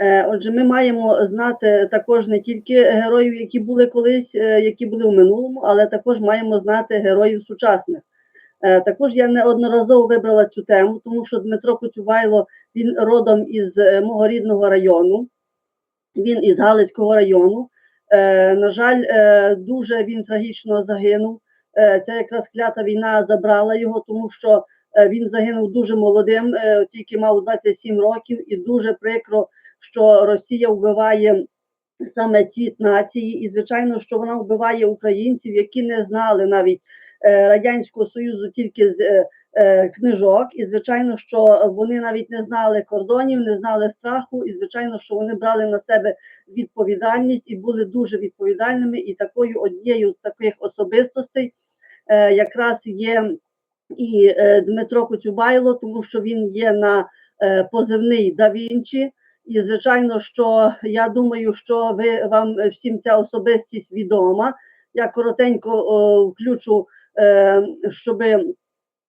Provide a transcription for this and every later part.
Е, Отже, ми маємо знати також не тільки героїв, які були колись, е, які були в минулому, але також маємо знати героїв сучасних. Е, Також я неодноразово вибрала цю тему, тому що Дмитро Коцюбайло він родом із мого рідного району, він із Галицького району. На жаль, дуже він трагічно загинув. Ця якраз клята війна забрала його, тому що він загинув дуже молодим, тільки мав 27 років, і дуже прикро, що Росія вбиває саме ці нації, і звичайно, що вона вбиває українців, які не знали навіть е, радянського союзу тільки з е, е, книжок, і звичайно, що вони навіть не знали кордонів, не знали страху, і звичайно, що вони брали на себе відповідальність і були дуже відповідальними. І такою однією з таких особистостей якраз є і Дмитро Коцюбайло, тому що він є на позивний да Вінчі. І звичайно, що я думаю, що ви вам всім ця особистість відома. Я коротенько о, включу, е, щоб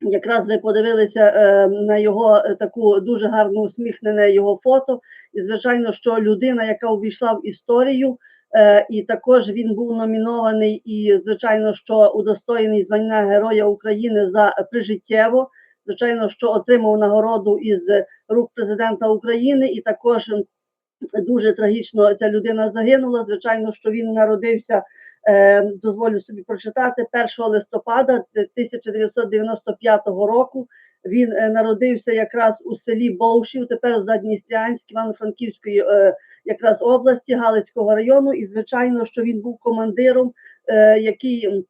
якраз ви подивилися е, на його таку дуже гарно усміхнене його фото. І звичайно, що людина, яка увійшла в історію, е, і також він був номінований і, звичайно, що удостоєний звання Героя України за прижиттєво. Звичайно, що отримав нагороду із рук президента України, і також дуже трагічно ця людина загинула. Звичайно, що він народився. е, Дозволю собі прочитати 1 листопада 1995 року. Він е, народився якраз у селі Бовшів, тепер Задністрянськ, Івано-Франківської е, якраз області Галицького району. І звичайно, що він був командиром, е, який е,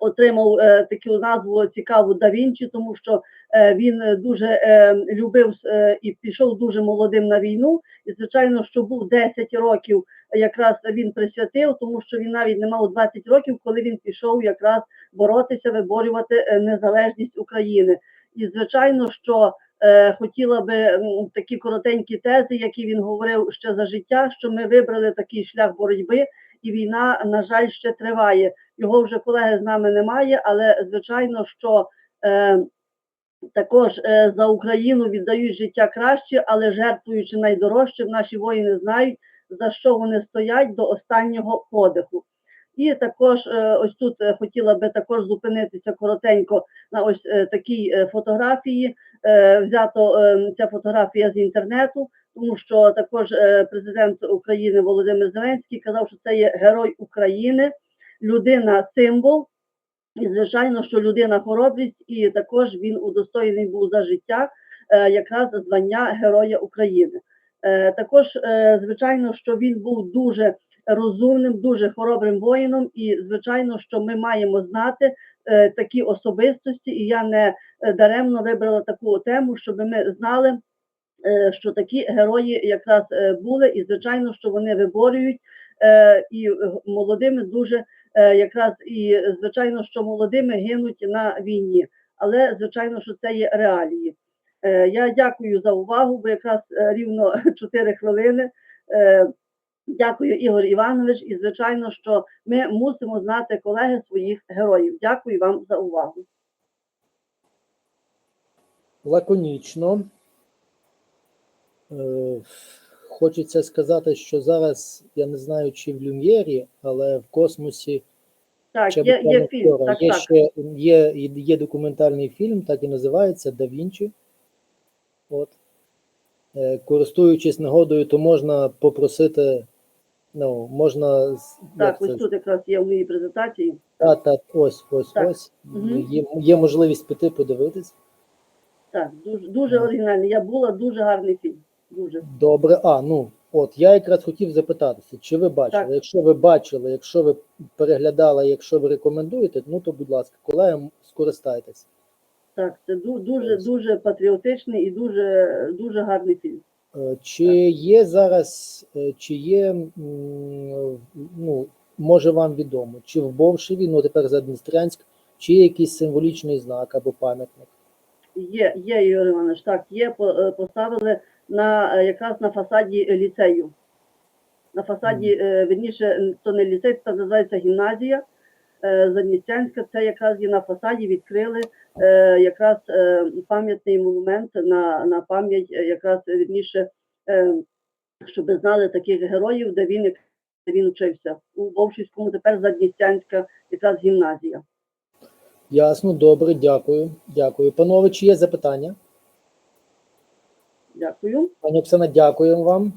отримав е, таку назву цікаву да Вінчі, тому що е, він е, дуже е, любив е, і пішов дуже молодим на війну. І звичайно, що був 10 років, якраз він присвятив, тому що він навіть не мав 20 років, коли він пішов якраз боротися, виборювати е, незалежність України. І звичайно, що е, хотіла би такі коротенькі тези, які він говорив ще за життя, що ми вибрали такий шлях боротьби, і війна, на жаль, ще триває. Його вже колеги з нами немає, але звичайно, що е, також е, за Україну віддають життя краще, але жертвуючи найдорожче, наші воїни знають, за що вони стоять до останнього подиху. І також е, ось тут е, хотіла би також зупинитися коротенько на ось е, такій е, фотографії. Е, Взято е, ця фотографія з інтернету, тому що також е, президент України Володимир Зеленський казав, що це є герой України, людина символ. І звичайно, що людина хоробрість, і також він удостоєний був за життя е, якраз звання Героя України. Е, також, е, звичайно, що він був дуже розумним, дуже хоробрим воїном, і звичайно, що ми маємо знати такі особистості, і я не даремно вибрала таку тему, щоб ми знали, що такі герої якраз були, і звичайно, що вони виборюють і е, молодими дуже е, якраз і звичайно, що молодими гинуть на війні, але звичайно, що це є реалії. Е, Я дякую за увагу, бо якраз е, рівно 4 хвилини. Е, Дякую, Ігор Іванович. І звичайно, що ми мусимо знати колеги своїх героїв. Дякую вам за увагу. Лаконічно. Хочеться сказати, що зараз я не знаю, чи в Люм'єрі, але в космосі Так, ще є, є фільм. Так, є так. ще є, є документальний фільм, так і називається Да Вінчі. От. Е, Користуючись нагодою, то можна попросити, ну, можна Так, ось тут якраз є в моїй презентації. та, та, ось, ось, Так. ось. Мгм. Є, є можливість піти подивитись. Так, дуже, дуже оригінальний. Я була дуже гарний фільм. Дуже. Добре, а ну от я якраз хотів запитатися, чи ви бачили? Так. Якщо ви бачили, якщо ви переглядали, якщо ви рекомендуєте, ну то будь ласка, колегам скористайтесь. Так, це дуже дуже патріотичний і дуже дуже гарний фільм. Е, Чи є зараз, е, чи є, ну може вам відомо, чи в Бовшеві, ну тепер Задністрянськ, чи є якийсь символічний знак або пам'ятник? Є, є Ігор Іванович, так, є, е, поставили на е, якраз на фасаді е, ліцею. На фасаді, е, верніше, то не ліцей, це називається гімназія Задністянська. Це якраз є на фасаді відкрили якраз пам'ятний монумент на, на пам'ять, якраз е, вірніше, е, щоб знали таких героїв, де він, де він вчився. У Вовчівському тепер Задністянська якраз гімназія. Ясно, добре, дякую. Дякую. Панове, чи є запитання? Дякую. Пані Оксана, дякую вам.